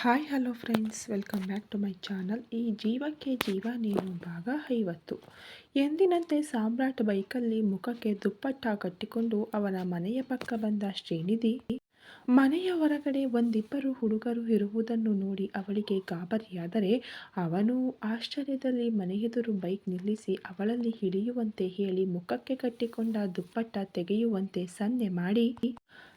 Hi hello friends welcome back to my channel ಈ ಜೀವಕ್ಕೆ ಜೀವ, ನೀನು ಭಾಗ ಐವತ್ತು. ಎಂದಿನಂತೆ ಸಾಮ್ರಾಟ್ ಬೈಕಲ್ಲಿ ಮುಖಕ್ಕೆ ದುಪ್ಪಟ್ಟ ಕಟ್ಟಿಕೊಂಡು ಅವನ ಮನೆಯ ಪಕ್ಕ ಬಂದ ಶ್ರೀನಿಧಿ, ಮನೆಯ ಹೊರಗಡೆ ಒಂದಿಬ್ಬರು ಹುಡುಗರು ಇರುವುದನ್ನು ನೋಡಿ ಅವಳಿಗೆ ಗಾಬರಿಯಾದರೆ ಅವನು ಆಶ್ಚರ್ಯದಲ್ಲಿ ಮನೆಯೆದುರು ಬೈಕ್ ನಿಲ್ಲಿಸಿ ಅವಳಲ್ಲಿ ಹಿಡಿಯುವಂತೆ ಹೇಳಿ ಮುಖಕ್ಕೆ ಕಟ್ಟಿಕೊಂಡ ದುಪ್ಪಟ್ಟ ತೆಗೆಯುವಂತೆ ಸನ್ನೆ ಮಾಡಿ,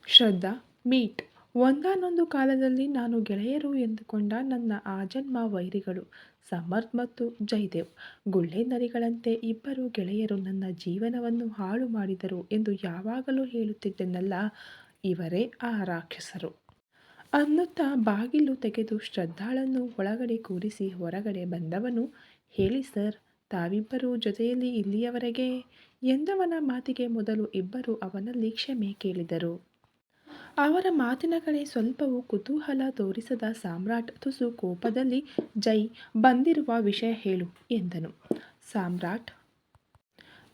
ಶ್ರದ್ಧಾ, ಮೀಟ್. ಒಂದಾನೊಂದು ಕಾಲದಲ್ಲಿ ನಾನು ಗೆಳೆಯರು ಎಂದುಕೊಂಡ ನನ್ನ ಆಜನ್ಮ ವೈರಿಗಳು ಸಮರ್ಥ್ ಮತ್ತು ಜಯದೇವ್. ಗುಳ್ಳೆ ನರಿಗಳಂತೆ ಇಬ್ಬರು ಗೆಳೆಯರು ನನ್ನ ಜೀವನವನ್ನು ಹಾಳು ಮಾಡಿದರು ಎಂದು ಯಾವಾಗಲೂ ಹೇಳುತ್ತಿದ್ದೆನಲ್ಲ, ಇವರೇ ಆ ರಾಕ್ಷಸರು. ಅನ್ನುತ್ತಾ ಬಾಗಿಲು ತೆಗೆದು ಶ್ರದ್ಧಾಳನ್ನು ಒಳಗಡೆ ಕೂರಿಸಿ ಹೊರಗಡೆ ಬಂದವನು, ಹೇಳಿ ಸರ್, ತಾವಿಬ್ಬರು ಜೊತೆಯಲ್ಲಿ ಇಲ್ಲಿಯವರೆಗೆ? ಎಂದವನ ಮಾತಿಗೆ ಮೊದಲು ಇಬ್ಬರು ಅವನಲ್ಲಿ ಕ್ಷಮೆ ಕೇಳಿದರು. ಅವರ ಮಾತಿನ ಕಡೆ ಸ್ವಲ್ಪವೂ ಕುತೂಹಲ ತೋರಿಸದ ಸಾಮ್ರಾಟ್ ತುಸು ಕೋಪದಲ್ಲಿ, ಜೈ, ಬಂದಿರುವ ವಿಷಯ ಹೇಳು ಎಂದನು. ಸಾಮ್ರಾಟ್,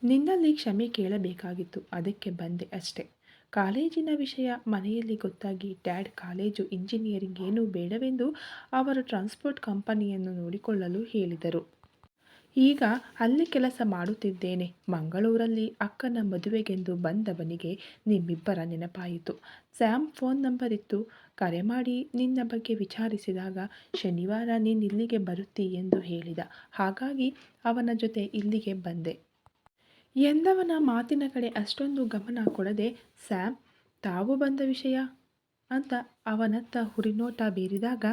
ನಿನ್ನಲ್ಲಿ ಕ್ಷಮೆ ಕೇಳಬೇಕಾಗಿತ್ತು, ಅದಕ್ಕೆ ಬಂದೆ ಅಷ್ಟೆ. ಕಾಲೇಜಿನ ವಿಷಯ ಮನೆಯಲ್ಲಿ ಗೊತ್ತಾಗಿ ಡ್ಯಾಡ್ ಕಾಲೇಜು ಇಂಜಿನಿಯರಿಂಗ್ ಏನೂ ಬೇಡವೆಂದು ಅವರು ಟ್ರಾನ್ಸ್ಪೋರ್ಟ್ ಕಂಪನಿಯನ್ನು ನೋಡಿಕೊಳ್ಳಲು ಹೇಳಿದರು. ಈಗ ಅಲ್ಲಿ ಕೆಲಸ ಮಾಡುತ್ತಿದ್ದೇನೆ. ಮಂಗಳೂರಲ್ಲಿ ಅಕ್ಕನ ಮದುವೆಗೆಂದು ಬಂದವನಿಗೆ ನಿಮ್ಮಿಬ್ಬರ ನೆನಪಾಯಿತು. ಸ್ಯಾಮ್ ಫೋನ್ ನಂಬರ್ ಇತ್ತು. ಕರೆ ಮಾಡಿ ನಿನ್ನ ಬಗ್ಗೆ ವಿಚಾರಿಸಿದಾಗ, ಶನಿವಾರ ನೀನು ಇಲ್ಲಿಗೆ ಬರುತ್ತಿ ಎಂದು ಹೇಳಿದ. ಹಾಗಾಗಿ ಅವನ ಜೊತೆ ಇಲ್ಲಿಗೆ ಬಂದೆ. ಎಂದವನ ಮಾತಿನ ಕಡೆ ಅಷ್ಟೊಂದು ಗಮನ ಕೊಡದೆ, ಸ್ಯಾಮ್, ತಾವು ಬಂದ ವಿಷಯ? ಅಂತ ಅವನತ್ತ ಹುರಿನೋಟ ಬೀರಿದಾಗ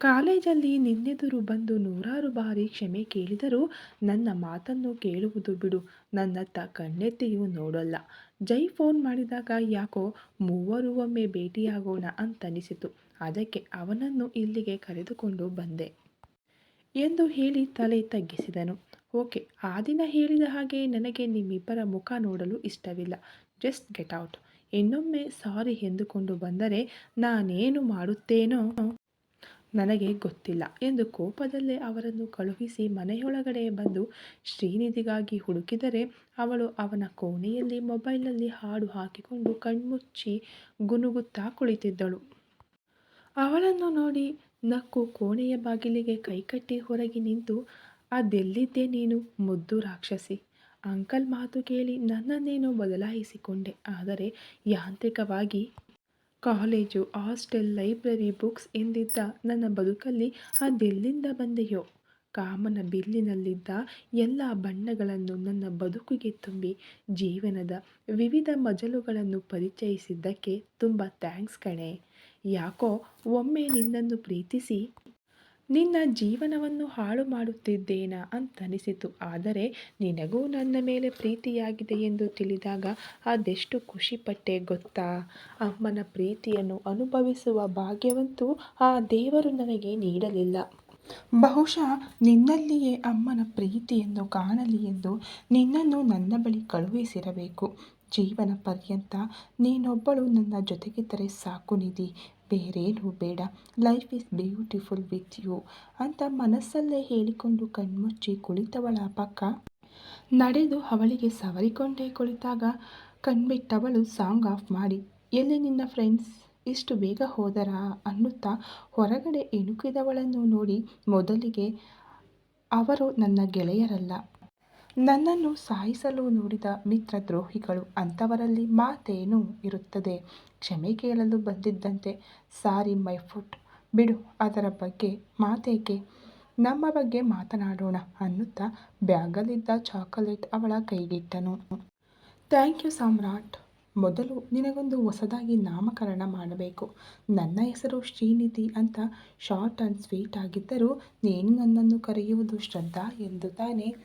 ಕಾಲೇಜಲ್ಲಿ ನಿನ್ನೆದುರು ಬಂದು ನೂರಾರು ಬಾರಿ ಕ್ಷಮೆ ಕೇಳಿದರೂ ನನ್ನ ಮಾತನ್ನು ಕೇಳುವುದು ಬಿಡು. ನನ್ನತ್ತ ಕಣ್ಣೆತ್ತಿಯೂ ನೋಡಲ್ಲ. ಜೈ ಫೋನ್ ಮಾಡಿದಾಗ ಯಾಕೋ ಮೂವರು ಒಮ್ಮೆ ಭೇಟಿಯಾಗೋಣ ಅಂತನಿಸಿತು. ಅದಕ್ಕೆ ಅವನನ್ನು ಇಲ್ಲಿಗೆ ಕರೆದುಕೊಂಡು ಬಂದೆ ಎಂದು ಹೇಳಿ ತಲೆ ತಗ್ಗಿಸಿದನು. ಓಕೆ, ಆ ದಿನ ಹೇಳಿದ ಹಾಗೆ ನನಗೆ ನಿಮ್ಮಿಬ್ಬರ ಮುಖ ನೋಡಲು ಇಷ್ಟವಿಲ್ಲ. Just get out. ಇನ್ನೊಮ್ಮೆ ಸಾರಿ ಎಂದುಕೊಂಡು ಬಂದರೆ ನಾನೇನು ಮಾಡುತ್ತೇನೋ ನನಗೆ ಗೊತ್ತಿಲ್ಲ ಎಂದು ಕೋಪದಲ್ಲೇ ಅವರನ್ನು ಕಳುಹಿಸಿ ಮನೆಯೊಳಗಡೆ ಬಂದು ಶ್ರೀನಿಧಿಗಾಗಿ ಹುಡುಕಿದರೆ ಅವಳು ಅವನ ಕೋಣೆಯಲ್ಲಿ ಮೊಬೈಲ್ನಲ್ಲಿ ಹಾಡು ಹಾಕಿಕೊಂಡು ಕಣ್ಮುಚ್ಚಿ ಗುನುಗುತ್ತಾ ಕುಳಿತಿದ್ದಳು. ಅವಳನ್ನು ನೋಡಿ ನಕ್ಕು ಕೋಣೆಯ ಬಾಗಿಲಿಗೆ ಕೈಕಟ್ಟಿ ಹೊರಗೆ ನಿಂತು, ಅದೆಲ್ಲಿದ್ದೆ ನೀನು, ಮುದ್ದು ರಾಕ್ಷಸಿ? ಅಂಕಲ್ ಮಾತು ಕೇಳಿ ನನ್ನನ್ನೇನು ಬದಲಾಯಿಸಿಕೊಂಡೆ. ಆದರೆ ಯಾಂತ್ರಿಕವಾಗಿ ಕಾಲೇಜು, ಹಾಸ್ಟೆಲ್, ಲೈಬ್ರರಿ, ಬುಕ್ಸ್ ಎಂದಿದ್ದ ನನ್ನ ಬದುಕಲ್ಲಿ ಅದೆಲ್ಲಿಂದ ಬಂದೆಯೋ? ಕಾಮನ ಬಿಲ್ಲಿನಲ್ಲಿದ್ದ ಎಲ್ಲ ಬಣ್ಣಗಳನ್ನು ನನ್ನ ಬದುಕಿಗೆ ತುಂಬಿ, ಜೀವನದ ವಿವಿಧ ಮಜಲುಗಳನ್ನು ಪರಿಚಯಿಸಿದ್ದಕ್ಕೆ ತುಂಬ ಥ್ಯಾಂಕ್ಸ್ ಕಣೆ. ಯಾಕೋ ಒಮ್ಮೆ ನಿನ್ನನ್ನು ಪ್ರೀತಿಸಿ ನಿನ್ನ ಜೀವನವನ್ನು ಹಾಳು ಮಾಡುತ್ತಿದ್ದೇನಾ ಅಂತನಿಸಿತು. ಆದರೆ ನಿನಗೂ ನನ್ನ ಮೇಲೆ ಪ್ರೀತಿಯಾಗಿದೆ ಎಂದು ತಿಳಿದಾಗ ಅದೆಷ್ಟು ಖುಷಿಪಟ್ಟೆ ಗೊತ್ತಾ? ಅಮ್ಮನ ಪ್ರೀತಿಯನ್ನು ಅನುಭವಿಸುವ ಭಾಗ್ಯವಂತೂ ಆ ದೇವರು ನನಗೆ ನೀಡಲಿಲ್ಲ. ಬಹುಶಃ ನಿನ್ನಲ್ಲಿಯೇ ಅಮ್ಮನ ಪ್ರೀತಿಯನ್ನು ಕಾಣಲಿ ಎಂದು ನಿನ್ನನ್ನು ನನ್ನ ಬಳಿ ಕಳುಹಿಸಿರಬೇಕು. ಜೀವನ ಪರ್ಯಂತ ನೀನೊಬ್ಬಳು ನನ್ನ ಜೊತೆಗಿದ್ದರೆ ಸಾಕು ನಿಧಿ. ಬೇರೇನೂ ಬೇಡ. Life is beautiful with you ಅಂತ ಮನಸ್ಸಲ್ಲೇ ಹೇಳಿಕೊಂಡು ಕಣ್ಮುಚ್ಚಿ ಕುಳಿತವಳ ಪಕ್ಕ. ನಡೆದು ಅವಳಿಗೆ ಸವರಿಕೊಂಡೇ ಕುಳಿತಾಗ ಕಣ್ಬಿಟ್ಟವಳು ಸಾಂಗ್ ಆಫ್ ಮಾಡಿ, ಎಲ್ಲಿ ನಿನ್ನ ಫ್ರೆಂಡ್ಸ್ ಇಷ್ಟು ಬೇಗ ಹೋದರಾ? ಅನ್ನುತ್ತಾ ಹೊರಗಡೆ ಇಣುಕಿದವಳನ್ನು ನೋಡಿ ಮೊದಲಿಗೆ ಅವರು ನನ್ನ ಗೆಳೆಯರಲ್ಲ. ನನ್ನನ್ನು ಸಾಯಿಸಲು ನೋಡಿದ ಮಿತ್ರ ದ್ರೋಹಿಗಳು ಅಂಥವರಲ್ಲಿ ಮಾತೇನು ಇರುತ್ತದೆ. ಕ್ಷಮೆ ಕೇಳಲು ಬಂದಿದ್ದಂತೆ, ಸಾರಿ ಮೈ ಫುಟ್, ಬಿಡು, ಅದರ ಬಗ್ಗೆ ಮಾತೇಕೆ? ನಮ್ಮ ಬಗ್ಗೆ ಮಾತನಾಡೋಣ ಅನ್ನುತ್ತಾ ಬ್ಯಾಗಲ್ಲಿದ್ದ ಚಾಕೊಲೇಟ್ ಅವಳ ಕೈಗಿಟ್ಟನು. ಥ್ಯಾಂಕ್ ಯು ಸಾಮ್ರಾಟ್. ಮೊದಲು ನಿನಗೊಂದು ಹೊಸದಾಗಿ ನಾಮಕರಣ ಮಾಡಬೇಕು. ನನ್ನ ಹೆಸರು ಶ್ರೀನಿಧಿ ಅಂತ ಶಾರ್ಟ್ ಆ್ಯಂಡ್ ಸ್ವೀಟ್ ಆಗಿದ್ದರೂ, ನೀನು ನನ್ನನ್ನು ಕರೆಯುವುದು ಶ್ರದ್ಧಾ ಎಂದು ತಾನೇ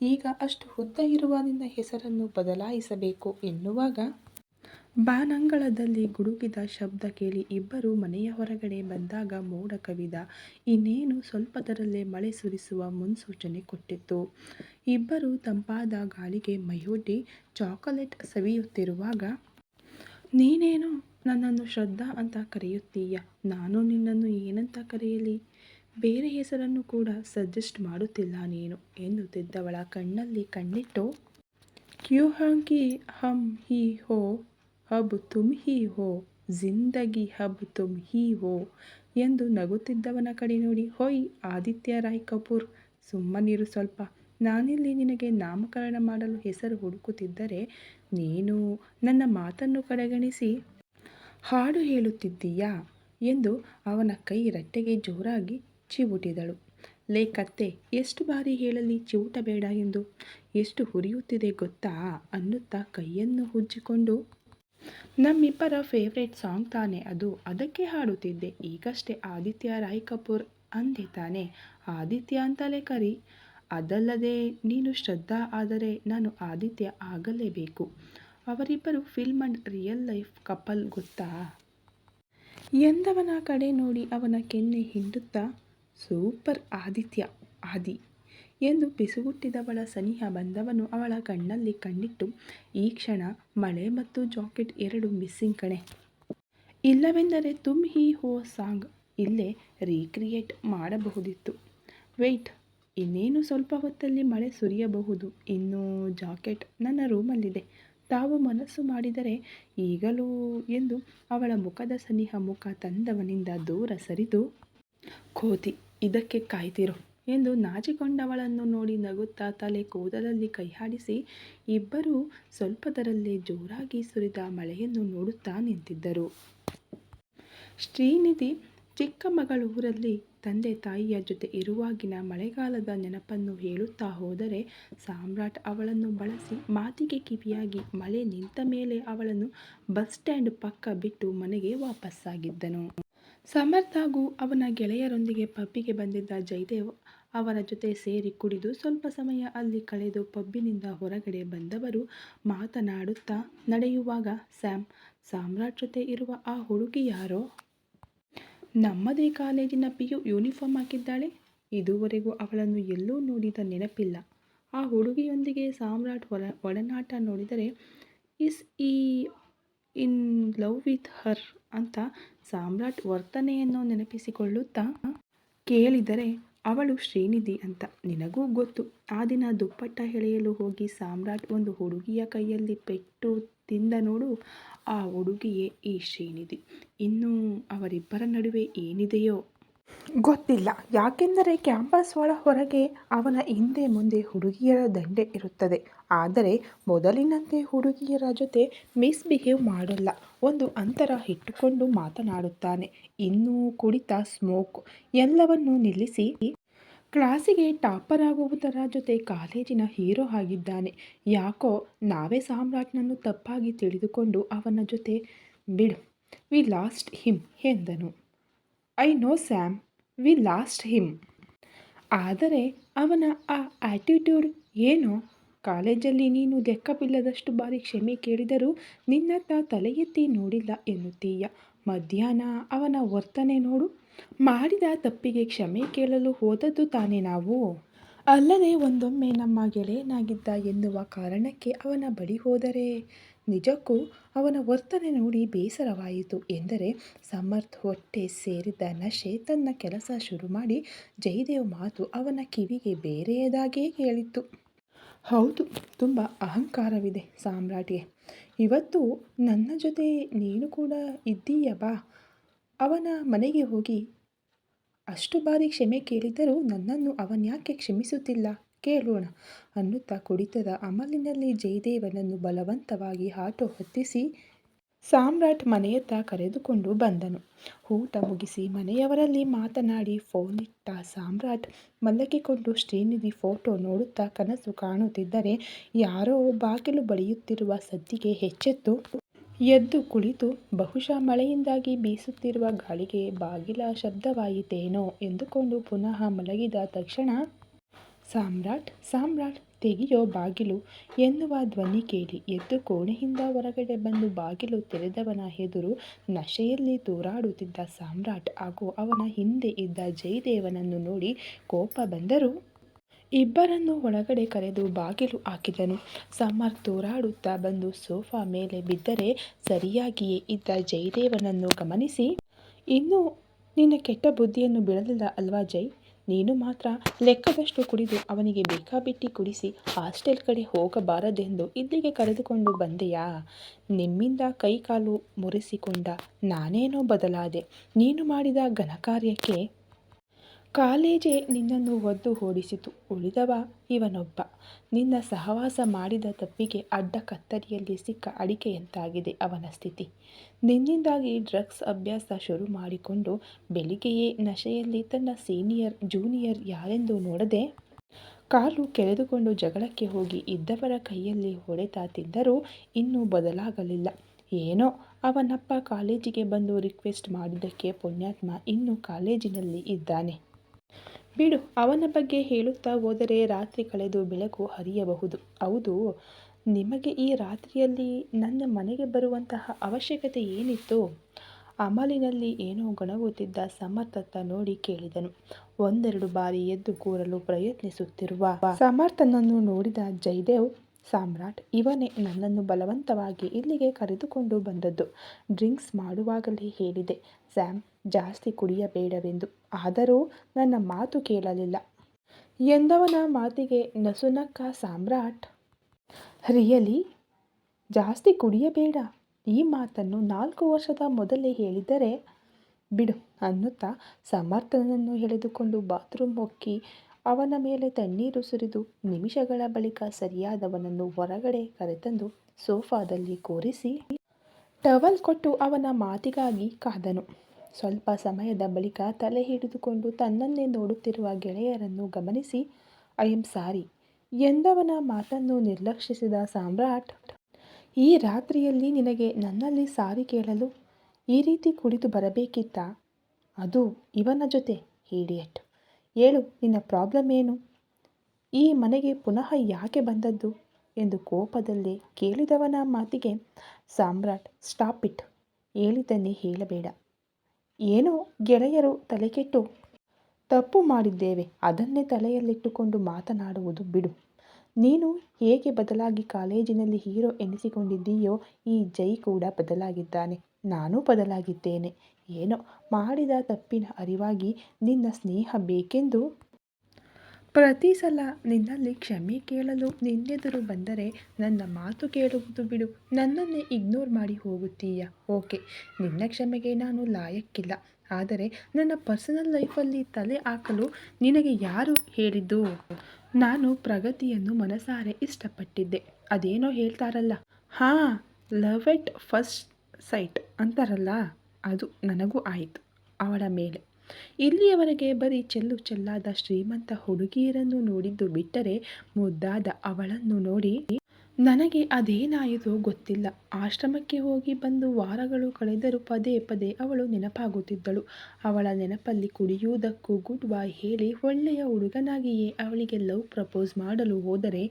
ಈಗ ಅಷ್ಟು ಉದ್ದ ಇರುವುದರಿಂದ ಹೆಸರನ್ನು ಬದಲಾಯಿಸಬೇಕು ಎನ್ನುವಾಗ ಬಾನಂಗಳದಲ್ಲಿ ಗುಡುಗಿದ ಶಬ್ದ ಕೇಳಿ ಇಬ್ಬರು ಮನೆಯ ಹೊರಗಡೆ ಬಂದಾಗ ಮೋಡ ಕವಿದ. ಇನ್ನೇನು ಸ್ವಲ್ಪದರಲ್ಲೇ ಮಳೆ ಸುರಿಸುವ ಮುನ್ಸೂಚನೆ ಕೊಟ್ಟಿತ್ತು. ಇಬ್ಬರು ತಂಪಾದ ಗಾಳಿಗೆ ಮೈಯೊಡ್ಡಿ ಚಾಕೊಲೇಟ್ ಸವಿಯುತ್ತಿರುವಾಗ, ನೀನೇನು ನನ್ನನ್ನು ಶ್ರದ್ಧಾ ಅಂತ ಕರೆಯುತ್ತೀಯ? ನಾನು ನಿನ್ನನ್ನು ಏನಂತ ಕರೆಯಲಿ? ಬೇರೆ ಹೆಸರನ್ನು ಕೂಡ ಸಜೆಸ್ಟ್ ಮಾಡುತ್ತಿಲ್ಲ ನೀನು, ಎನ್ನುತ್ತಿದ್ದವಳ ಕಣ್ಣಲ್ಲಿ ಕಣ್ಣಿಟ್ಟು ಕ್ಯೂ ಹಾಂಕಿ ಹಮ್ ಹಿ ಹೋ, ಹಬ್ ತುಮ್ ಹಿ ಹೋ, ಜಿಂದಗಿ ಹಬ್ ತುಮ್ ಹಿ ಹೋ ಎಂದು ನಗುತ್ತಿದ್ದವನ ಕಡೆ ನೋಡಿ, ಹೊಯ್ ಆದಿತ್ಯ ರಾಯ್ ಕಪೂರ್, ಸುಮ್ಮನಿರು ಸ್ವಲ್ಪ, ನಾನಿಲ್ಲಿ ನಿನಗೆ ನಾಮಕರಣ ಮಾಡಲು ಹೆಸರು ಹುಡುಕುತ್ತಿದ್ದರೆ ನೀನು ನನ್ನ ಮಾತನ್ನು ಕಡೆಗಣಿಸಿ, ಹಾಡು ಹೇಳುತ್ತಿದ್ದೀಯಾ? ಎಂದು ಅವನ ಕೈ ರಟ್ಟೆಗೆ ಜೋರಾಗಿ ಚಿವುಟಿದಳು. ಲೇಖತ್ತೆ ಎಷ್ಟು ಬಾರಿ ಹೇಳಲಿ ಚಿವುಟಬೇಡ ಎಂದು? ಎಷ್ಟು ಹುರಿಯುತ್ತಿದೆ ಗೊತ್ತಾ? ಅನ್ನುತ್ತಾ ಕೈಯನ್ನು ಹುಜ್ಜಿಕೊಂಡು. ನಮ್ಮಿಬ್ಬರ ಫೇವ್ರೇಟ್ ಸಾಂಗ್ ತಾನೆ ಅದು. ಅದಕ್ಕೆ ಹಾಡುತ್ತಿದ್ದೆ. ಈಗಷ್ಟೇ ಆದಿತ್ಯ ರಾಯ್ ಕಪೂರ್ ಅಂದೆ ಆದಿತ್ಯ ಅಂತಲೇ ಕರಿ. ಅದಲ್ಲದೆ ನೀನು ಶ್ರದ್ಧಾ ಆದರೆ ನಾನು ಆದಿತ್ಯ ಆಗಲೇಬೇಕು. ಅವರಿಬ್ಬರು film and real life couple ಗೊತ್ತಾ? ಎಂದವನ ಕಡೆ ನೋಡಿ ಅವನ ಕೆನ್ನೆ ಹಿಂಡುತ್ತಾ? ಸೂಪರ್ ಆದಿತ್ಯ, ಆದಿ ಎಂದು ಪಿಸುಗುಟ್ಟಿದವಳ ಸನಿಹ ಬಂದವನು ಅವಳ ಕಣ್ಣಲ್ಲಿ ಕಣ್ಣಿಟ್ಟು, ಈ ಕ್ಷಣ ಮಳೆ ಮತ್ತು ಜಾಕೆಟ್ ಎರಡು ಮಿಸ್ಸಿಂಗ್ ಕಣೆ. ಇಲ್ಲವೆಂದರೆ ತುಮ್ ಹಿ ಹೋ ಸಾಂಗ್ ಇಲ್ಲೇ ರೀಕ್ರಿಯೇಟ್ ಮಾಡಬಹುದಿತ್ತು. ವೆಯ್ಟ್, ಇನ್ನೇನು ಸ್ವಲ್ಪ ಹೊತ್ತಲ್ಲಿ ಮಳೆ ಸುರಿಯಬಹುದು, ಇನ್ನು ಜಾಕೆಟ್ ನನ್ನ ರೂಮಲ್ಲಿದೆ. ತಾವು ಮನಸ್ಸು ಮಾಡಿದರೆ ಈಗಲೂ ಎಂದು ಅವಳ ಮುಖದ ಸನಿಹ ಮುಖ ತಂದವನಿಂದ ದೂರ ಸರಿದು, ಕೋತಿ ಇದಕ್ಕೆ ಕಾಯ್ತಿರು ಎಂದು ನಾಚಿಕೊಂಡವಳನ್ನು ನೋಡಿ ನಗುತ್ತಾ ತಲೆ ಕೂದಲಲ್ಲಿ ಕೈಹಾಡಿಸಿ ಇಬ್ಬರೂ ಸ್ವಲ್ಪದರಲ್ಲೇ ಜೋರಾಗಿ ಸುರಿದ ಮಳೆಯನ್ನು ನೋಡುತ್ತಾ ನಿಂತಿದ್ದರು. ಶ್ರೀನಿಧಿ ಚಿಕ್ಕಮಗಳೂರಲ್ಲಿ ತಂದೆ ತಾಯಿಯ ಜೊತೆ ಇರುವಾಗಿನ ಮಳೆಗಾಲದ ನೆನಪನ್ನು ಹೇಳುತ್ತಾ ಹೋದರೆ ಸಾಮ್ರಾಟ್ ಅವಳನ್ನು ಬಳಸಿ ಮಾತಿಗೆ ಕಿವಿಯಾಗಿ ಮಳೆ ನಿಂತ ಮೇಲೆ ಅವಳನ್ನು ಬಸ್ ಸ್ಟ್ಯಾಂಡ್ ಪಕ್ಕ ಬಿಟ್ಟು ಮನೆಗೆ ವಾಪಸ್ಸಾಗಿದ್ದನು. ಸಮರ್ಥ್ ಹಾಗೂ ಅವನ ಗೆಳೆಯರೊಂದಿಗೆ ಪಬ್ಬಿಗೆ ಬಂದಿದ್ದ ಜಯದೇವ್ ಅವರ ಜೊತೆ ಸೇರಿ ಕುಡಿದು ಸ್ವಲ್ಪ ಸಮಯ ಅಲ್ಲಿ ಕಳೆದು ಪಬ್ಬಿನಿಂದ ಹೊರಗಡೆ ಬಂದವರು ಮಾತನಾಡುತ್ತಾ ನಡೆಯುವಾಗ ಸ್ಯಾಮ್ ಸಾಮ್ರಾಟ್ ಜೊತೆ ಇರುವ ಆ ಹುಡುಗಿ ಯಾರೋ? ನಮ್ಮದೇ ಕಾಲೇಜಿನ ಪಿ ಯು ಯೂನಿಫಾರ್ಮ್ ಹಾಕಿದ್ದಾಳೆ. ಇದುವರೆಗೂ ಅವಳನ್ನು ಎಲ್ಲೂ ನೋಡಿದ ನೆನಪಿಲ್ಲ. ಆ ಹುಡುಗಿಯೊಂದಿಗೆ ಸಾಮ್ರಾಟ್ ಒಳ ಒಡನಾಟ ನೋಡಿದರೆ, ಇಸ್ ಈ ಇನ್ ಲವ್ ವಿತ್ ಹರ್ ಅಂತ ಸಾಮ್ರಾಟ್ ವರ್ತನೆಯನ್ನು ನೆನಪಿಸಿಕೊಳ್ಳುತ್ತಾ ಕೇಳಿದರೆ, ಅವಳು ಶ್ರೀನಿಧಿ ಅಂತ. ನಿನಗೂ ಗೊತ್ತು. ಆ ದಿನ ದುಪ್ಪಟ್ಟ ಎಳೆಯಲು ಹೋಗಿ ಸಾಮ್ರಾಟ್ ಒಂದು ಹುಡುಗಿಯ ಕೈಯಲ್ಲಿ ಪೆಟ್ಟು ತಿಂದ ನೋಡು, ಆ ಹುಡುಗಿಯೇ ಈ ಶ್ರೀನಿಧಿ. ಇನ್ನು ಅವರಿಬ್ಬರ ನಡುವೆ ಏನಿದೆಯೋ? ಗೊತ್ತಿಲ್ಲ. ಯಾಕೆಂದರೆ ಕ್ಯಾಂಪಸ್ ಒಳ ಹೊರಗೆ ಅವನ ಹಿಂದೆ ಮುಂದೆ ಹುಡುಗಿಯರ ದಂಡೆ ಇರುತ್ತದೆ. ಆದರೆ ಮೊದಲಿನಂತೆ ಹುಡುಗಿಯರ ಜೊತೆ ಮಿಸ್ಬಿಹೇವ್ ಮಾಡಲ್ಲ. ಒಂದು ಅಂತರ ಇಟ್ಟುಕೊಂಡು ಮಾತನಾಡುತ್ತಾನೆ. ಇನ್ನೂ ಕುಡಿತ ಸ್ಮೋಕ್ ಎಲ್ಲವನ್ನೂ ನಿಲ್ಲಿಸಿ ಕ್ಲಾಸಿಗೆ ಟಾಪರ್ ಆಗುವುದರ ಜೊತೆ ಕಾಲೇಜಿನ ಹೀರೋ ಆಗಿದ್ದಾನೆ. ಯಾಕೋ ನಾವೇ ಸಾಮ್ರಾಟ್ನನ್ನು ತಪ್ಪಾಗಿ ತಿಳಿದುಕೊಂಡು ಅವನ ಜೊತೆ ಬಿಡು, ವಿ ಲಾಸ್ಟ್ ಹಿಮ್ ಎಂದನು. I know Sam we lost him ಆದರೆ ಅವನ ಆ ಆ್ಯಟಿಟ್ಯೂಡ್ ಏನೋ? ಕಾಲೇಜಲ್ಲಿ ನೀನು ಲೆಕ್ಕವಿಲ್ಲದಷ್ಟು ಬಾರಿ ಕ್ಷಮೆ ಕೇಳಿದರೂ ನಿನ್ನತ್ತ ತಲೆ ಎತ್ತಿ ನೋಡಿಲ್ಲ ಎನ್ನುತ್ತೀಯ. ಮಧ್ಯಾಹ್ನ ಅವನ ವರ್ತನೆ ನೋಡು. ಮಾಡಿದ ತಪ್ಪಿಗೆ ಕ್ಷಮೆ ಕೇಳಲು ಹೋದದ್ದು ತಾನೇ ನಾವು. ಅಲ್ಲದೆ ಒಂದೊಮ್ಮೆ ನಮ್ಮ ಗೆಳೆಯನಾಗಿದ್ದ ಎನ್ನುವ ಕಾರಣಕ್ಕೆ ಅವನ ಬಳಿ ಹೋದರೆ ನಿಜಕ್ಕೂ ಅವನ ವರ್ತನೆ ನೋಡಿ ಬೇಸರವಾಯಿತು. ಎಂದರೆ ಸಮರ್ಥ್ ಹೊಟ್ಟೆ ಸೇರಿದ ನಶೆ ತನ್ನ ಕೆಲಸ ಶುರು ಮಾಡಿ ಜಯದೇವ್ ಮಾತು ಅವನ ಕಿವಿಗೆ ಬೇರೆಯದಾಗಿಯೇ ಕೇಳಿತ್ತು ಹೌದು, ತುಂಬ ಅಹಂಕಾರವಿದೆ ಸಾಮ್ರಾಟ್ಗೆ. ಇವತ್ತು ನನ್ನ ಜೊತೆ ನೀನು ಕೂಡ ಇದ್ದೀಯ ಬಾ. ಅವನ ಮನೆಗೆ ಹೋಗಿ ಅಷ್ಟು ಬಾರಿ ಕ್ಷಮೆ ಕೇಳಿದರೂ ನನ್ನನ್ನು ಅವನ್ಯಾಕೆ ಕ್ಷಮಿಸುತ್ತಿಲ್ಲ? ಕೇಳೋಣ. ಅನ್ನುತ್ತಾ ಕುಡಿತದ ಅಮಲಿನಲ್ಲಿ ಜಯದೇವನನ್ನು ಬಲವಂತವಾಗಿ ಆಟೋ ಹತ್ತಿಸಿ ಸಾಮ್ರಾಟ್ ಮನೆಯತ್ತ ಕರೆದುಕೊಂಡು ಬಂದನು. ಊಟ ಮುಗಿಸಿ ಮನೆಯವರಲ್ಲಿ ಮಾತನಾಡಿ ಫೋನಿಟ್ಟ ಸಾಮ್ರಾಟ್ ಮಲಗಿಕೊಂಡು ಶ್ರೀನಿಧಿ ಫೋಟೋ ನೋಡುತ್ತಾ ಕನಸು ಕಾಣುತ್ತಿದ್ದರೆ ಯಾರೋ ಬಾಗಿಲು ಬಳಿಯುತ್ತಿರುವ ಸದ್ದಿಗೆ ಹೆಚ್ಚೆತ್ತು ಎದ್ದು ಕುಳಿತು ಬಹುಶಃ ಮಳೆಯಿಂದಾಗಿ ಬೀಸುತ್ತಿರುವ ಗಾಳಿಗೆ ಬಾಗಿಲ ಶಬ್ದವಾಯಿತೇನೋ ಎಂದುಕೊಂಡು ಪುನಃ ಮಲಗಿದ ತಕ್ಷಣ ಸಾಮ್ರಾಟ್ ಸಾಮ್ರಾಟ್, ತೆಗೆಯೋ ಬಾಗಿಲು ಎನ್ನುವ ಧ್ವನಿ ಕೇಳಿ ಎದ್ದು ಕೋಣೆಯಿಂದ ಹೊರಗಡೆ ಬಂದು ಬಾಗಿಲು ತೆರೆದವನ ಎದುರು ನಶೆಯಲ್ಲಿ ತೂರಾಡುತ್ತಿದ್ದ ಸಾಮ್ರಾಟ್ ಹಾಗೂ ಅವನ ಹಿಂದೆ ಇದ್ದ ಜಯದೇವನನ್ನು ನೋಡಿ ಕೋಪ ಬಂದರು ಇಬ್ಬರನ್ನು ಒಳಗಡೆ ಕರೆದು ಬಾಗಿಲು ಹಾಕಿದನು. ಸಾಮಾರ್ ತೂರಾಡುತ್ತಾ ಬಂದು ಸೋಫಾ ಮೇಲೆ ಬಿದ್ದರೆ ಸರಿಯಾಗಿಯೇ ಇದ್ದ ಜಯದೇವನನ್ನು ಗಮನಿಸಿ, ಇನ್ನೂ ನಿನ್ನ ಕೆಟ್ಟ ಬುದ್ಧಿಯನ್ನು ಬಿಡಲಿಲ್ಲ ಅಲ್ವಾ ಜೈ ನೀನು ಮಾತ್ರ ಲೆಕ್ಕದಷ್ಟು ಕುಡಿದು ಅವನಿಗೆ ಬೇಕಾಬಿಟ್ಟಿ ಕುಡಿಸಿ ಹಾಸ್ಟೆಲ್ ಕಡೆ ಹೋಗಬಾರದೆಂದು ಇಲ್ಲಿಗೆ ಕರೆದುಕೊಂಡು ಬಂದೆಯಾ? ನಿಮ್ಮಿಂದ ಕೈಕಾಲು ಮುರಿಸಿಕೊಂಡ ನಾನೇನೋ ಬದಲಾದೆ ನೀನು ಮಾಡಿದ ಘನಕಾರ್ಯಕ್ಕೆ ಕಾಲೇಜೇ ನಿನ್ನನ್ನು ಒದ್ದು ಓಡಿಸಿತು. ಉಳಿದವ ಇವನೊಬ್ಬ. ನಿನ್ನ ಸಹವಾಸ ಮಾಡಿದ ತಪ್ಪಿಗೆ ಅಡ್ಡ ಕತ್ತರಿಯಲ್ಲಿ ಸಿಕ್ಕ ಅಡಿಕೆಯಂತಾಗಿದೆ ಅವನ ಸ್ಥಿತಿ. ನಿನ್ನಿಂದಾಗಿ ಡ್ರಗ್ಸ್ ಅಭ್ಯಾಸ ಶುರು ಮಾಡಿಕೊಂಡು ಬೆಳಿಗ್ಗೆಯೇ ನಶೆಯಲ್ಲಿ ತನ್ನ ಸೀನಿಯರ್, ಜೂನಿಯರ್ ಯಾರೆಂದು ನೋಡದೆ ಕಾಲು ಕೆರೆದುಕೊಂಡು ಜಗಳಕ್ಕೆ ಹೋಗಿ ಇದ್ದವರ ಕೈಯಲ್ಲಿ ಹೊಡೆತ ತಿಂದರೂ ಇನ್ನೂ ಬದಲಾಗಲಿಲ್ಲ. ಏನೋ ಅವನಪ್ಪ ಕಾಲೇಜಿಗೆ ಬಂದು ರಿಕ್ವೆಸ್ಟ್ ಮಾಡಿದ್ದಕ್ಕೆ ಪುಣ್ಯಾತ್ಮ ಇನ್ನೂ ಕಾಲೇಜಿನಲ್ಲಿ ಇದ್ದಾನೆ. ಬಿಡು, ಅವನ ಬಗ್ಗೆ ಹೇಳುತ್ತಾ ಹೋದರೆ ರಾತ್ರಿ ಕಳೆದು ಬೆಳಕು ಹರಿಯಬಹುದು. ಹೌದು, ನಿಮಗೆ ಈ ರಾತ್ರಿಯಲ್ಲಿ ನನ್ನ ಮನೆಗೆ ಬರುವಂತಹ ಅವಶ್ಯಕತೆ ಏನಿತ್ತು? ಅಮಲಿನಲ್ಲಿ ಏನೋ ಗಣಗುತ್ತಿದ್ದ ಸಮರ್ಥತ್ತ ನೋಡಿ ಕೇಳಿದನು. ಒಂದೆರಡು ಬಾರಿ ಎದ್ದು ಕೂರಲು ಪ್ರಯತ್ನಿಸುತ್ತಿರುವ ಸಮರ್ಥನನ್ನು ನೋಡಿದ ಜಯದೇವ್ ಸಾಮ್ರಾಟ್ ಇವನೇ ನನ್ನನ್ನು ಬಲವಂತವಾಗಿ ಇಲ್ಲಿಗೆ ಕರೆದುಕೊಂಡು ಬಂದದ್ದು. ಡ್ರಿಂಕ್ಸ್ ಮಾಡುವಾಗಲೇ ಹೇಳಿದೆ, ಸ್ಯಾಮ್, ಜಾಸ್ತಿ ಕುಡಿಯಬೇಡವೆಂದು. ಆದರೂ ನನ್ನ ಮಾತು ಕೇಳಲಿಲ್ಲ. ಎಂದವನ ಮಾತಿಗೆ ನಸುನಕ್ಕ ಸಾಮ್ರಾಟ್, ರಿಯಲಿ, ಜಾಸ್ತಿ ಕುಡಿಯಬೇಡ. ಈ ಮಾತನ್ನು ನಾಲ್ಕು ವರ್ಷದ ಮೊದಲೇ ಹೇಳಿದರೆ, ಬಿಡು ಅನ್ನುತ್ತಾ ಸಮರ್ಥನನ್ನು ಎಳೆದುಕೊಂಡು ಬಾತ್ರೂಮ್ ಹೊಕ್ಕಿ ಅವನ ಮೇಲೆ ತಣ್ಣೀರು ಸುರಿದು ನಿಮಿಷಗಳ ಬಳಿಕ ಸರಿಯಾದವನನ್ನು ಹೊರಗಡೆ ಕರೆತಂದು ಸೋಫಾದಲ್ಲಿ ಕೂರಿಸಿ ಟವಲ್ ಕೊಟ್ಟು ಅವನ ಮಾತಿಗಾಗಿ ಕಾದನು. ಸ್ವಲ್ಪ ಸಮಯದ ಬಳಿಕ ತಲೆ ಹಿಡಿದುಕೊಂಡು ತನ್ನನ್ನೇ ನೋಡುತ್ತಿರುವ ಗೆಳೆಯರನ್ನು ಗಮನಿಸಿ, ಐ ಎಂ ಸಾರಿ. ಎಂದವನ ಮಾತನ್ನು ನಿರ್ಲಕ್ಷಿಸಿದ ಸಾಮ್ರಾಟ್, ಈ ರಾತ್ರಿಯಲ್ಲಿ ನಿನಗೆ ನನ್ನಲ್ಲಿ ಸಾರಿ ಕೇಳಲು ಈ ರೀತಿ ಕುಳಿತು ಬರಬೇಕಿತ್ತ? ಅದು ಇವನ ಜೊತೆ ಹೀಡಿಯಟ್ ಹೇಳು ನಿನ್ನ ಪ್ರಾಬ್ಲಮ್ ಏನು? ಈ ಮನೆಗೆ ಪುನಃ ಯಾಕೆ ಬಂದದ್ದು? ಎಂದು ಕೋಪದಲ್ಲೇ ಕೇಳಿದವನ ಮಾತಿಗೆ ಸಾಮ್ರಾಟ್ ಸ್ಟಾಪ್ ಇಟ್ ಹೇಳಿದ್ದನ್ನೇ ಹೇಳಬೇಡ. ಏನೋ ಗೆಳೆಯರು ತಲೆಕೆಟ್ಟು ತಪ್ಪು ಮಾಡಿದ್ದೇವೆ. ಅದನ್ನೇ ತಲೆಯಲ್ಲಿಟ್ಟುಕೊಂಡು ಮಾತನಾಡುವುದು ಬಿಡು. ನೀನು ಹೇಗೆ ಬದಲಾಗಿ ಕಾಲೇಜಿನಲ್ಲಿ ಹೀರೋ ಎನಿಸಿಕೊಂಡಿದ್ದೀಯೋ, ಈ ಜೈ ಕೂಡ ಬದಲಾಗಿದ್ದಾನೆ. ನಾನೂ ಬದಲಾಗಿದ್ದೇನೆ. ಏನೋ ಮಾಡಿದ ತಪ್ಪಿನ ಅರಿವಾಗಿ ನಿನ್ನ ಸ್ನೇಹ ಬೇಕೆಂದು? ಪ್ರತಿ ಸಲ ನಿನ್ನಲ್ಲಿ ಕ್ಷಮೆ ಕೇಳಲು ನಿನ್ನೆದುರು ಬಂದರೆ ನನ್ನ ಮಾತು ಕೇಳುವುದು ಬಿಡು. ನನ್ನನ್ನೇ ಇಗ್ನೋರ್ ಮಾಡಿ ಹೋಗುತ್ತೀಯ? ಓಕೆ, ನಿನ್ನ ಕ್ಷಮೆಗೆ ನಾನು ಲಾಯಕ್ಕಿಲ್ಲ. ಆದರೆ ನನ್ನ ಪರ್ಸನಲ್ ಲೈಫಲ್ಲಿ ತಲೆ ಹಾಕಲು ನಿನಗೆ ಯಾರು ಹೇಳಿದ್ದು? ನಾನು ಪ್ರಗತಿಯನ್ನು ಮನಸಾರೆ ಇಷ್ಟಪಟ್ಟಿದ್ದೆ. ಅದೇನೋ ಹೇಳ್ತಾರಲ್ಲ. ಹಾಂ ಲವ್ ಎಟ್ ಫಸ್ಟ್ ಸೈಟ್ ಅಂತಾರಲ್ಲ. ಅದು ನನಗೂ ಆಯಿತು, ಅವಳ ಮೇಲೆ. ಇಲ್ಲಿಯವರೆಗೆ ಬರೀ ಚೆಲ್ಲು ಚೆಲ್ಲಾದ ಶ್ರೀಮಂತ ಹುಡುಗಿಯರನ್ನು ನೋಡಿದ್ದು ಬಿಟ್ಟರೆ ಮುದ್ದಾದ ಅವಳನ್ನು ನೋಡಿ ನನಗೆ ಅದೇನಾಯಿತು ಗೊತ್ತಿಲ್ಲ. ಆಶ್ರಮಕ್ಕೆ ಹೋಗಿ ಬಂದು ವಾರಗಳು ಕಳೆದರೂ ಪದೇ ಪದೇ ಅವಳು ನೆನಪಾಗುತ್ತಿದ್ದಳು. ಅವಳ ನೆನಪಲ್ಲಿ ಕುಡಿಯುವುದಕ್ಕೂ ಗುಡ್ ಬಾಯ್ ಹೇಳಿ ಒಳ್ಳೆಯ ಹುಡುಗನಾಗಿಯೇ ಅವಳಿಗೆ ಲವ್ ಪ್ರಪೋಸ್ ಮಾಡಲು ಹೋದರೆ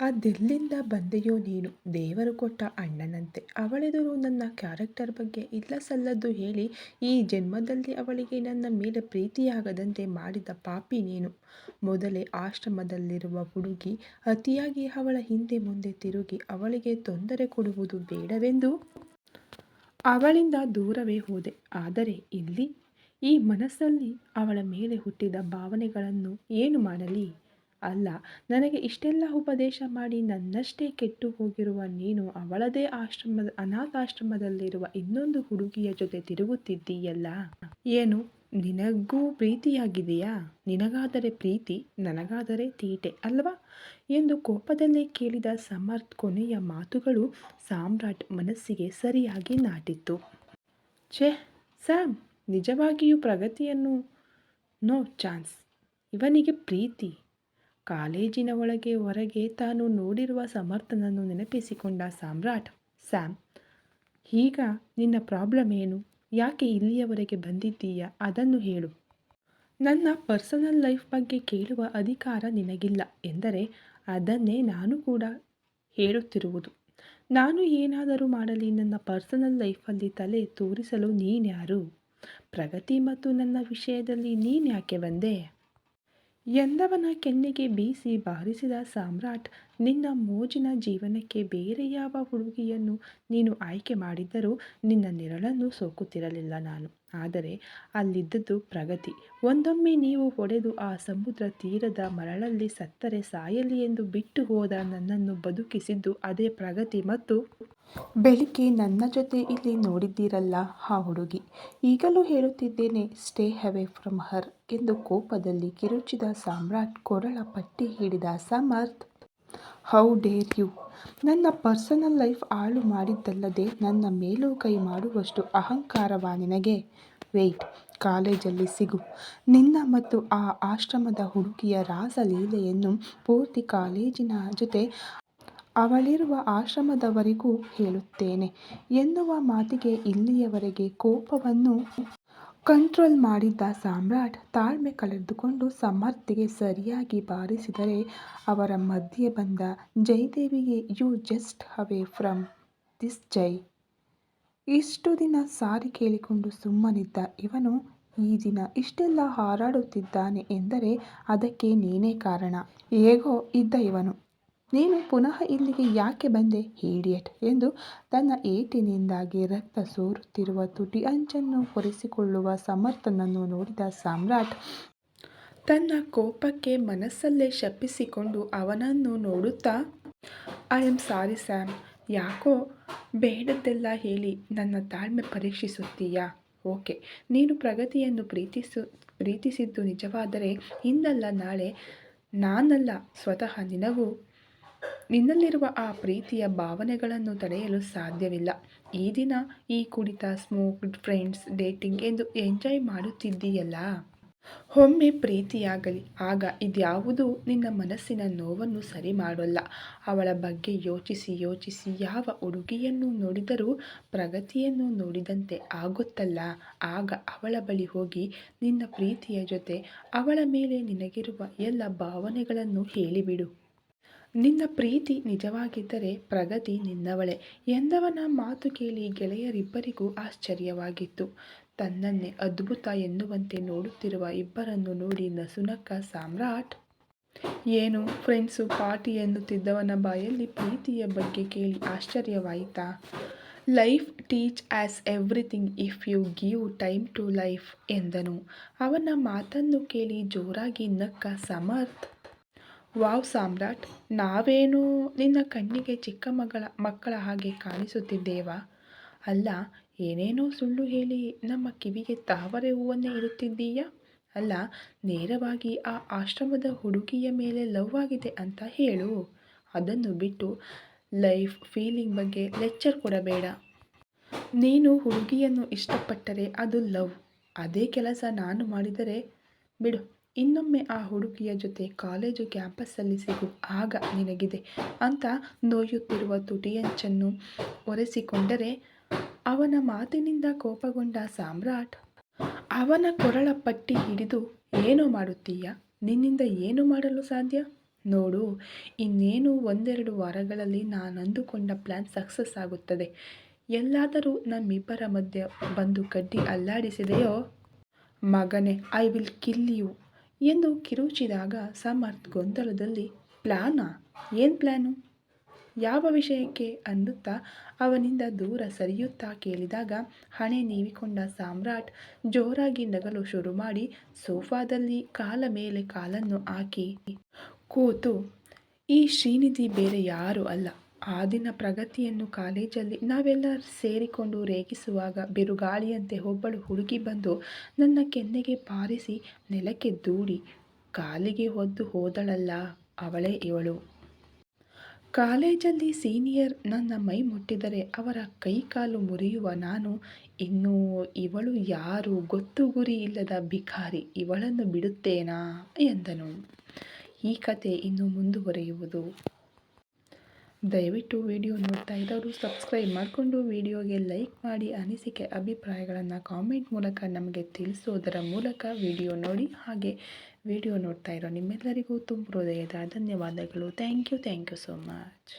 ಅದೆಲ್ಲಿಂದ ಬಂದೆಯೋ ನೀನು. ದೇವರು ಕೊಟ್ಟ ಅಣ್ಣನಂತೆ. ಅವಳೆದುರು ನನ್ನ ಕ್ಯಾರೆಕ್ಟರ್ ಬಗ್ಗೆ ಇಲ್ಲ ಸಲ್ಲದ್ದು ಹೇಳಿ, ಈ ಜನ್ಮದಲ್ಲಿ ಅವಳಿಗೆ ನನ್ನ ಮೇಲೆ ಪ್ರೀತಿಯಾಗದಂತೆ ಮಾಡಿದ ಪಾಪಿ ನೀನು. ಮೊದಲೇ ಆಶ್ರಮದಲ್ಲಿರುವ ಹುಡುಗಿ, ಅತಿಯಾಗಿ ಅವಳ ಹಿಂದೆ ಮುಂದೆ ತಿರುಗಿ ಅವಳಿಗೆ ತೊಂದರೆ ಕೊಡುವುದು ಬೇಡವೆಂದು ಅವಳಿಂದ ದೂರವೇ ಹೋದೆ. ಆದರೆ ಇಲ್ಲಿ, ಈ ಮನಸ್ಸಲ್ಲಿ ಅವಳ ಮೇಲೆ ಹುಟ್ಟಿದ ಭಾವನೆಗಳನ್ನು ಏನು ಮಾಡಲಿ? ಅಲ್ಲ, ನನಗೆ ಇಷ್ಟೆಲ್ಲ ಉಪದೇಶ ಮಾಡಿ ನನ್ನಷ್ಟೇ ಕೆಟ್ಟು ಹೋಗಿರುವ ನೀನು ಅವಳದೇ ಆಶ್ರಮದ, ಅನಾಥಾಶ್ರಮದಲ್ಲಿರುವ ಇನ್ನೊಂದು ಹುಡುಗಿಯ ಜೊತೆ ತಿರುಗುತ್ತಿದ್ದೀಯಲ್ಲ? ಏನು, ನಿನಗೂ ಪ್ರೀತಿಯಾಗಿದೆಯಾ? ನಿನಗಾದರೆ ಪ್ರೀತಿ, ನನಗಾದರೆ ತೀಟೆ ಅಲ್ವಾ? ಎಂದು ಕೋಪದಲ್ಲೇ ಕೇಳಿದ ಸಮರ್ಥ್ ಕೊನೆಯ ಮಾತುಗಳು ಸಾಮ್ರಾಟ್ ಮನಸ್ಸಿಗೆ ಸರಿಯಾಗಿ ನಾಟಿತ್ತು. ಛೇ, ಸ್ಯಾಮ್, ನಿಜವಾಗಿಯೂ ಪ್ರಗತಿಯನ್ನು ನೋ ಚಾನ್ಸ್. ಇವನಿಗೆ ಪ್ರೀತಿ. ಕಾಲೇಜಿನ ಒಳಗೆ, ಹೊರಗೆ ತಾನು ನೋಡಿರುವ ಸಮರ್ಥನನ್ನು ನೆನಪಿಸಿಕೊಂಡ ಸಾಮ್ರಾಟ್ ಸ್ಯಾಮ್, ಈಗ ನಿನ್ನ ಪ್ರಾಬ್ಲಮ್ ಏನು? ಯಾಕೆ ಇಲ್ಲಿಯವರೆಗೆ ಬಂದಿದ್ದೀಯಾ? ಅದನ್ನು ಹೇಳು. ನನ್ನ ಪರ್ಸನಲ್ ಲೈಫ್ ಬಗ್ಗೆ ಕೇಳುವ ಅಧಿಕಾರ ನಿನಗಿಲ್ಲ ಎಂದರೆ ಅದನ್ನೇ ನಾನು ಕೂಡ ಹೇಳುತ್ತಿರುವುದು. ನಾನು ಏನಾದರೂ ಮಾಡಲಿ, ನನ್ನ ಪರ್ಸನಲ್ ಲೈಫಲ್ಲಿ ತಲೆ ತೋರಿಸಲು ನೀನ್ಯಾರು? ಪ್ರಗತಿ ಮತ್ತು ನನ್ನ ವಿಷಯದಲ್ಲಿ ನೀನ್ಯಾಕೆ ಬಂದೆ? ಎಂದವನ ಕೆನ್ನೆಗೆ ಬೀಸಿ ಬಾರಿಸಿದ ಸಾಮ್ರಾಟ್, ನಿನ್ನ ಮೋಜಿನ ಜೀವನಕ್ಕೆ ಬೇರೆ ಯಾವ ಹುಡುಗಿಯನ್ನು ನೀನು ಆಯ್ಕೆ ಮಾಡಿದ್ದರೂ ನಿನ್ನ ನೆರಳನ್ನು ಸೋಕುತ್ತಿರಲಿಲ್ಲ ನಾನು. ಆದರೆ ಅಲ್ಲಿದ್ದದ್ದು ಪ್ರಗತಿ. ಒಂದೊಮ್ಮೆ ನೀವು ಹೊಡೆದು ಆ ಸಮುದ್ರ ತೀರದ ಮರಳಲ್ಲಿ ಸತ್ತರೆ ಸಾಯಲಿ ಎಂದು ಬಿಟ್ಟು ಹೋದ ನನ್ನನ್ನು ಬದುಕಿಸಿದ್ದು ಅದೇ ಪ್ರಗತಿ ಮತ್ತು ಬೆಳಿಗ್ಗೆ ನನ್ನ ಜೊತೆ ಇಲ್ಲಿ ನೋಡಿದ್ದೀರಲ್ಲ ಆ ಹುಡುಗಿ. ಈಗಲೂ ಹೇಳುತ್ತಿದ್ದೇನೆ, ಸ್ಟೇ ಅವೇ ಫ್ರಮ್ ಹರ್ ಎಂದು ಕೋಪದಲ್ಲಿ ಕಿರುಚಿದ ಸಾಮ್ರಾಟ್ ಕೊರಳ ಪಟ್ಟಿ ಹಿಡಿದ ಸಮರ್ಥ್ ಹೌ ಡೇರ್ ಯು ನನ್ನ ಪರ್ಸನಲ್ ಲೈಫ್ ಹಾಳು ಮಾಡಿದ್ದಲ್ಲದೆ ನನ್ನ ಮೇಲೂ ಕೈ ಮಾಡುವಷ್ಟು ಅಹಂಕಾರವಾ ನಿನಗೆ? ವೆಯ್ಟ್ ಕಾಲೇಜಲ್ಲಿ ಸಿಗು. ನಿನ್ನ ಮತ್ತು ಆ ಆಶ್ರಮದ ಹುಡುಗಿಯ ರಾಸಲೀಲೆಯನ್ನು ಪೂರ್ತಿ ಕಾಲೇಜಿನ ಜೊತೆ ಅವಳಿರುವ ಆಶ್ರಮದವರಿಗೂ ಹೇಳುತ್ತೇನೆ. ಎನ್ನುವ ಮಾತಿಗೆ ಇಲ್ಲಿಯವರೆಗೆ ಕೋಪವನ್ನು ಕಂಟ್ರೋಲ್ ಮಾಡಿದ್ದ ಸಾಮ್ರಾಟ್ ತಾಳ್ಮೆ ಕಳೆದುಕೊಂಡು ಸಮರ್ಥಿಗೆ ಸರಿಯಾಗಿ ಬಾರಿಸಿದರೆ ಅವರ ಮಧ್ಯೆ ಬಂದ ಜಯದೇವಿಗೆ you just away from this Jai ಇಷ್ಟು ದಿನ ಸಾರಿ ಕೇಳಿಕೊಂಡು ಸುಮ್ಮನಿದ್ದ ಇವನು, ಈ ದಿನ ಇಷ್ಟೆಲ್ಲ ಹಾರಾಡುತ್ತಿದ್ದಾನೆ ಎಂದರೆ ಅದಕ್ಕೆ ನೀನೇ ಕಾರಣ. ಹೇಗೋ ಇದ್ದ ಇವನು. ನೀನು ಪುನಃ ಇಲ್ಲಿಗೆ ಯಾಕೆ ಬಂದೆ ಹೀಡಿಯಟ್ ಎಂದು ತನ್ನ ಏಟಿನಿಂದಾಗಿ ರಕ್ತ ಸೋರುತ್ತಿರುವ ತುಟಿ ಅಂಚನ್ನು ಕೊರೆಸಿಕೊಳ್ಳುವ ಸಮರ್ಥನನ್ನು ನೋಡಿದ ಸಾಮ್ರಾಟ್ ತನ್ನ ಕೋಪಕ್ಕೆ ಮನಸ್ಸಲ್ಲೇ ಶಪಿಸಿಕೊಂಡು ಅವನನ್ನು ನೋಡುತ್ತಾ, ಐ ಆಮ್ ಸಾರಿ, ಸ್ಯಾಮ್. ಯಾಕೋ? ಬೇಡದ್ದೆಲ್ಲ ಹೇಳಿ ನನ್ನ ತಾಳ್ಮೆ ಪರೀಕ್ಷಿಸುತ್ತೀಯಾ? ಓಕೆ. ನೀನು ಪ್ರಗತಿಯನ್ನು ಪ್ರೀತಿಸು, ಪ್ರೀತಿಸಿದ್ದು ನಿಜವಾದರೆ ಇಂದಲ್ಲ ನಾಳೆ ನಾನಲ್ಲ, ಸ್ವತಃ ನಿನಗೂ ನಿನ್ನಲ್ಲಿರುವ ಆ ಪ್ರೀತಿಯ ಭಾವನೆಗಳನ್ನು ತಡೆಯಲು ಸಾಧ್ಯವಿಲ್ಲ. ಈ ದಿನ ಈ ಕುಡಿತ ಸ್ಮೋಕ್ಡ್ ಫ್ರೆಂಡ್ಸ್ ಡೇಟಿಂಗ್ ಎಂದು ಎಂಜಾಯ್ ಮಾಡುತ್ತಿದ್ದೀಯಲ್ಲ? ಒಮ್ಮೆ ಪ್ರೀತಿಯಾಗಲಿ. ಆಗ ಇದ್ಯಾವುದು ನಿನ್ನ ಮನಸ್ಸಿನ ನೋವನ್ನು ಸರಿ ಮಾಡೋಲ್ಲ ಅವಳ ಬಗ್ಗೆ ಯೋಚಿಸಿ ಯೋಚಿಸಿ ಯಾವ ಹುಡುಗಿಯನ್ನು ನೋಡಿದರೂ ಪ್ರಗತಿಯನ್ನು ನೋಡಿದಂತೆ ಆಗುತ್ತಲ್ಲ. ಆಗ ಅವಳ ಬಳಿ ಹೋಗಿ ನಿನ್ನ ಪ್ರೀತಿಯ ಜೊತೆ ಅವಳ ಮೇಲೆ ನಿನಗಿರುವ ಎಲ್ಲ ಭಾವನೆಗಳನ್ನು ಹೇಳಿಬಿಡು. ನಿನ್ನ ಪ್ರೀತಿ ನಿಜವಾಗಿದ್ದರೆ ಪ್ರಗತಿ ನಿನ್ನವಳೆ. ಎಂದವನ ಮಾತು ಕೇಳಿ ಗೆಳೆಯರಿಬ್ಬರಿಗೂ ಆಶ್ಚರ್ಯವಾಗಿತ್ತು. ತನ್ನನ್ನೇ ಅದ್ಭುತ ಎನ್ನುವಂತೆ ನೋಡುತ್ತಿರುವ ಇಬ್ಬರನ್ನು ನೋಡಿ ನಸುನಕ್ಕ ಸಾಮ್ರಾಟ್, ಏನು ಫ್ರೆಂಡ್ಸು ಪಾರ್ಟಿ ಎನ್ನುತ್ತಿದ್ದವನ ಬಾಯಲ್ಲಿ ಪ್ರೀತಿಯ ಬಗ್ಗೆ ಕೇಳಿ ಆಶ್ಚರ್ಯವಾಯಿತಾ? Life teach us everything if you give time to life ಎಂದನು. ಅವನ ಮಾತನ್ನು ಕೇಳಿ ಜೋರಾಗಿ ನಕ್ಕ ಸಮರ್ಥ್ ವಾವ್ ಸಾಮ್ರಾಟ್, ನಾವೇನು ನಿನ್ನ ಕಣ್ಣಿಗೆ ಚಿಕ್ಕ ಮಗಳ, ಮಕ್ಕಳ ಹಾಗೆ ಕಾಣಿಸುತ್ತಿದ್ದೇವಾ? ಅಲ್ಲ, ಏನೇನೋ ಸುಳ್ಳು ಹೇಳಿ ನಮ್ಮ ಕಿವಿಗೆ ತಾವರೆ ಹೂವನ್ನೇ ಇರುತ್ತಿದ್ದೀಯಾ ಅಲ್ಲ, ನೇರವಾಗಿ ಆ ಆಶ್ರಮದ ಹುಡುಗಿಯ ಮೇಲೆ ಲವ್ ಆಗಿದೆ ಅಂತ ಹೇಳು. ಅದನ್ನು ಬಿಟ್ಟು ಲೈಫ್ ಫೀಲಿಂಗ್ ಬಗ್ಗೆ ಲೆಕ್ಚರ್ ಕೊಡಬೇಡ. ನೀನು ಹುಡುಗಿಯನ್ನು ಇಷ್ಟಪಟ್ಟರೆ ಅದು ಲವ್. ಅದೇ ಕೆಲಸ ನಾನು ಮಾಡಿದರೆ, ಬಿಡು. ಇನ್ನೊಮ್ಮೆ ಆ ಹುಡುಗಿಯ ಜೊತೆ ಕಾಲೇಜು ಕ್ಯಾಂಪಸ್ಸಲ್ಲಿ ಸಿಗು, ಆಗ ನಿನಗಿದೆ ಅಂತ ನೋಯುತ್ತಿರುವ ತುಟಿಯಂಚನ್ನು ಒರೆಸಿಕೊಂಡರೆ ಅವನ ಮಾತಿನಿಂದ ಕೋಪಗೊಂಡ ಸಾಮ್ರಾಟ್, ಅವನ ಕೊರಳ ಪಟ್ಟಿ ಹಿಡಿದು, ಏನು ಮಾಡುತ್ತೀಯ? ನಿನ್ನಿಂದ ಏನು ಮಾಡಲು ಸಾಧ್ಯ? ನೋಡು, ಇನ್ನೇನು ಒಂದೆರಡು ವಾರಗಳಲ್ಲಿ ನಾನು ಅಂದುಕೊಂಡ ಪ್ಲ್ಯಾನ್ ಸಕ್ಸಸ್ ಆಗುತ್ತದೆ. ಎಲ್ಲಾದರೂ ನಮ್ಮಿಬ್ಬರ ಮಧ್ಯೆ ಬಂದು ಕಡ್ಡಿ ಅಲ್ಲಾಡಿಸಿದೆಯೋ? ಮಗನೇ, ಐ ವಿಲ್ ಕಿಲ್ ಯು. ಎಂದು ಕಿರುಚಿದಾಗ ಸಮರ್ಥ್ ಗೊಂದಲದಲ್ಲಿ, ಪ್ಲಾನಾ? ಏನು ಪ್ಲ್ಯಾನು ಯಾವ ವಿಷಯಕ್ಕೆ? ಅನ್ನುತ್ತಾ ಅವನಿಂದ ದೂರ ಸರಿಯುತ್ತಾ ಕೇಳಿದಾಗ ಹಣೆ ನೀವಿಕೊಂಡ ಸಾಮ್ರಾಟ್ ಜೋರಾಗಿ ನಗಲು ಶುರು ಮಾಡಿ ಸೋಫಾದಲ್ಲಿ ಕಾಲ ಮೇಲೆ ಕಾಲನ್ನು ಹಾಕಿ, ಕೂತು, ಈ ಶ್ರೀನಿಧಿ ಬೇರೆ ಯಾರೂ ಅಲ್ಲ. ಆ ದಿನ ಪ್ರಗತಿಯನ್ನು ಕಾಲೇಜಲ್ಲಿ ನಾವೆಲ್ಲ ಸೇರಿಕೊಂಡು ರೇಗಿಸುವಾಗ ಬಿರುಗಾಳಿಯಂತೆ ಒಬ್ಬಳು ಹುಡುಗಿ ಬಂದು ನನ್ನ ಕೆನ್ನೆಗೆ ಪಾರಿಸಿ ನೆಲಕ್ಕೆ ದೂಡಿ ಕಾಲಿಗೆ ಹೊದ್ದು ಹೋದಳಲ್ಲ, ಅವಳೇ ಇವಳು. ಕಾಲೇಜಲ್ಲಿ ಸೀನಿಯರ್ ನನ್ನ ಮೈ ಮುಟ್ಟಿದರೆ ಅವರ ಕೈಕಾಲು ಮುರಿಯುವ ನಾನು, ಇನ್ನು ಇವಳು ಯಾರು ಗೊತ್ತು ಗುರಿ ಇಲ್ಲದ ಭಿಕಾರಿ ಇವಳನ್ನು ಬಿಡುತ್ತೇನಾ ಎಂದನು. ಈ ಕತೆ ಇನ್ನು ಮುಂದುವರೆಯುವುದು. ದಯವಿಟ್ಟು ವಿಡಿಯೋ ನೋಡ್ತಾ ಇದ್ದವರು ಸಬ್ಸ್ಕ್ರೈಬ್ ಮಾಡಿಕೊಂಡು ವಿಡಿಯೋಗೆ ಲೈಕ್ ಮಾಡಿ ಅನಿಸಿಕೆ ಅಭಿಪ್ರಾಯಗಳನ್ನು ಕಾಮೆಂಟ್ ಮೂಲಕ ನಮಗೆ ತಿಳಿಸೋದರ ಮೂಲಕ ವಿಡಿಯೋ ನೋಡಿ ಹಾಗೆ ವಿಡಿಯೋ ನೋಡ್ತಾ ಇರೋ ನಿಮ್ಮೆಲ್ಲರಿಗೂ ತುಂಬ ಹೃದಯದ ಧನ್ಯವಾದಗಳು. Thank you thank you so much